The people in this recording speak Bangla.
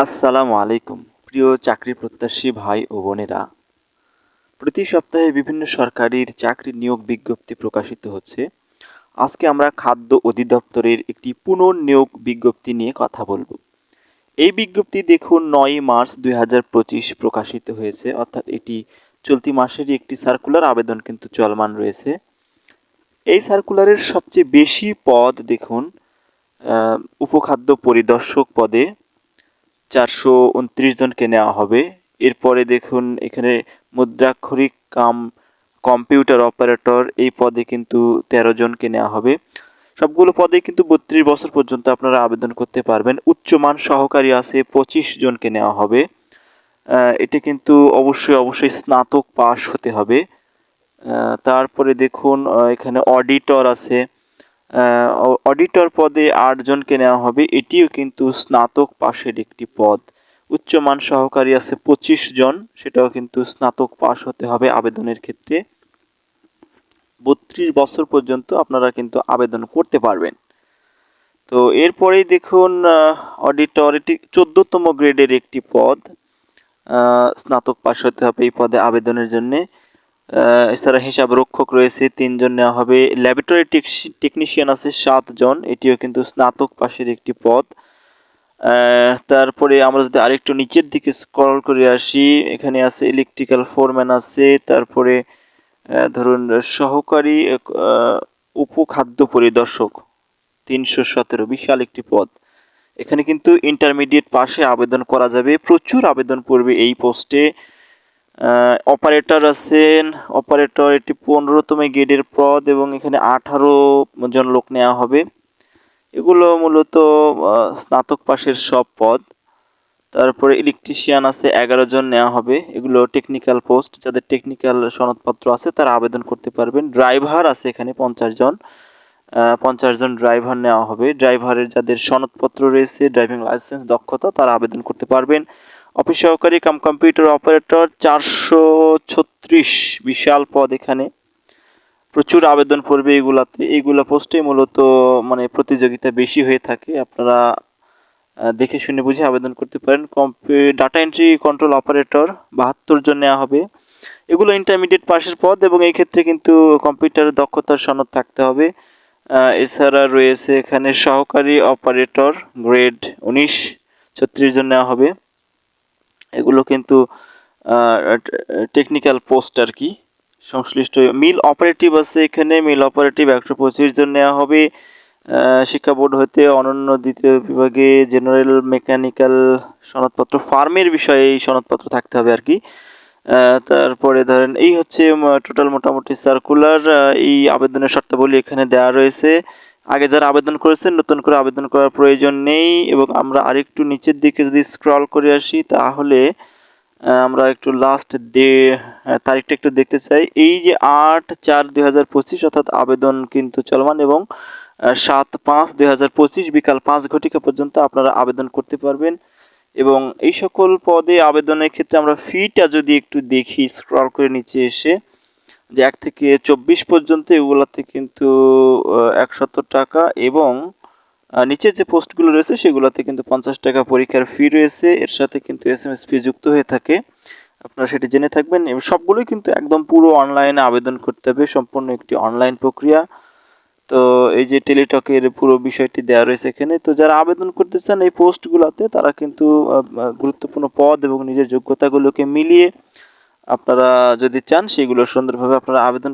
আসসালামু আলাইকুম, প্রিয় চাকরি প্রত্যাশী ভাই ও বোনেরা। প্রতি সপ্তাহে বিভিন্ন সরকারির চাকরি নিয়োগ বিজ্ঞপ্তি প্রকাশিত হচ্ছে। আজকে আমরা খাদ্য অধিদপ্তরের একটি পুনর্নিয়োগ বিজ্ঞপ্তি নিয়ে কথা বলব। এই বিজ্ঞপ্তি দেখুন নয় মার্চ দুই হাজার পঁচিশ প্রকাশিত হয়েছে, অর্থাৎ এটি চলতি মাসেরই একটি সার্কুলার আবেদন কিন্তু চলমান রয়েছে। এই সার্কুলারের সবচেয়ে বেশি পদ দেখুন উপখাদ্য পরিদর্শক পদে চারশো উনত্রিশ জনকে নেওয়া হবে। এরপরে দেখুন, এখানে মুদ্রাক্ষরিক কাম, কম্পিউটার অপারেটর, এই পদে কিন্তু তেরো জনকে নেওয়া হবে। সবগুলো পদে কিন্তু বত্রিশ বছর পর্যন্ত আপনারা আবেদন করতে পারবেন। উচ্চমান সহকারী আছে, পঁচিশ জনকে নেওয়া হবে। এটা কিন্তু অবশ্যই অবশ্যই স্নাতক পাশ হতে হবে। তারপরে দেখুন এখানে অডিটর আছে। অডিটর পদে আটজনকে নেওয়া হবে। এটিও কিন্তু স্নাতক পাশের একটি পদ। উচ্চমান সহকারী আছে পঁচিশ জন, সেটাও কিন্তু স্নাতক পাশ হতে হবে আবেদনের ক্ষেত্রে। বত্রিশ বছর পর্যন্ত আপনারা কিন্তু আবেদন করতে পারবেন। তো এরপরেই দেখুন অডিটর এটি চোদ্দতম গ্রেডের একটি পদ। স্নাতক পাশ হতে হবে এই পদে আবেদনের জন্যে। এছাড়া হিসাব রক্ষক রয়েছে, তিনজন নেওয়া হবে। ল্যাবরেটরি টেকনিশিয়ান আছে সাতজন, এটিও কিন্তু স্নাতক পাশের একটি পদ। তারপরে আমরা যদি আরেকটু নিচের দিকে স্ক্রল করে আসি, এখানে আছে ইলেকট্রিক্যাল ফোরম্যান আছে, তারপরে ধরুন সহকারী উপখাদ্য পরিদর্শক, তিনশো সতেরো, বিশাল একটি পদ। এখানে কিন্তু ইন্টারমিডিয়েট পাশে আবেদন করা যাবে। প্রচুর আবেদন পড়বে এই পোস্টে অপারেটর আছেন। অপারেটর এটি পনেরোতম গ্রেডের পদ এবং এখানে আঠারো জন লোক নেওয়া হবে। এগুলো মূলত স্নাতক পাশের সব পদ। তারপরে ইলেকট্রিশিয়ান আছে, এগারো জন নেওয়া হবে। এগুলো টেকনিক্যাল পোস্ট যাদের টেকনিক্যাল সনদপত্র আছে, তারা আবেদন করতে পারবেন। ড্রাইভার আছে এখানে পঞ্চাশ জন। পঞ্চাশ জন ড্রাইভার নেওয়া হবে। ড্রাইভারের যাদের সনদপত্র রয়েছে ড্রাইভিং লাইসেন্স দক্ষতা, তারা আবেদন করতে পারবেন। অফিস সহকারী কাম কম্পিউটার অপারেটর চারশো ছত্রিশ বিশাল পদ এখানে। প্রচুর আবেদন পড়বে এগুলাতে। এইগুলা পোস্টে মূলত মানে প্রতিযোগিতা বেশি হয়ে থাকে। আপনারা দেখে শুনে বুঝে আবেদন করতে পারেন। কম্পি, ডাটা এন্ট্রি কন্ট্রোল অপারেটর বাহাত্তর জন নেওয়া হবে। এগুলো ইন্টারমিডিয়েট পাশের পদ এবং এই ক্ষেত্রে কিন্তু কম্পিউটারের দক্ষতার সনদ থাকতে হবে। এছাড়া রয়েছে এখানে সহকারী অপারেটর গ্রেড উনিশ, ছত্রিশ জন নেওয়া হবে। এগুলো কিন্তু টেকনিক্যাল পোস্ট আর কি, সংশ্লিষ্ট। মিল অপারেটিভ আছে এখানে, মিল অপারেটিভ একশো পঁচিশ জন নেওয়া হবে। শিক্ষা বোর্ড হতে অনন্য দ্বিতীয় বিভাগে জেনারেল মেকানিক্যাল সনদপত্র ফার্মের বিষয়ে এই সনদপত্র থাকতে হবে আর কি। তারপরে ধরেন এই হচ্ছে টোটাল মোটামুটি সার্কুলার এই আবেদনের শর্তাবলী এখানে দেওয়া রয়েছে। আগে যারা আবেদন করেছেন, নতুন করে আবেদন করার প্রয়োজন নেই এবং আমরা আরেকটু নিচের দিকে যদি স্ক্রল করে আসি, তাহলে আমরা একটু লাস্ট দে তারিখটা একটু দেখতে চাই। এই যে আট চার দুই হাজার পঁচিশ অর্থাৎ আবেদন কিন্তু চলমান এবং সাত পাঁচ দুই হাজার পঁচিশ বিকাল পাঁচ ঘটিকা পর্যন্ত আপনারা আবেদন করতে পারবেন। এবং এই সকল পদে আবেদনের ক্ষেত্রে আমরা ফিটা যদি একটু দেখি স্ক্রল করে নিচে এসে যে এক থেকে চব্বিশ পর্যন্ত এগুলোতে কিন্তু একশত টাকা এবং নিচের যে পোস্টগুলো রয়েছে সেগুলোতে কিন্তু পঞ্চাশ টাকা পরীক্ষার ফি রয়েছে। এর সাথে কিন্তু এস এম এস ফি যুক্ত হয়ে থাকে। আপনারা সেটি জেনে থাকবেন। এবং সবগুলোই কিন্তু একদম পুরো অনলাইনে আবেদন করতে হবে। সম্পূর্ণ একটি অনলাইন প্রক্রিয়া। তো এই যে টেলিটকের পুরো বিষয়টি দেওয়া রয়েছে এখানে। তো যারা আবেদন করতে চান এই পোস্টগুলোতে তারা কিন্তু গুরুত্বপূর্ণ পদ এবং নিজের যোগ্যতাগুলোকে মিলিয়ে আপনারা যদি চান সেগুলো সুন্দরভাবে আপনারা আবেদন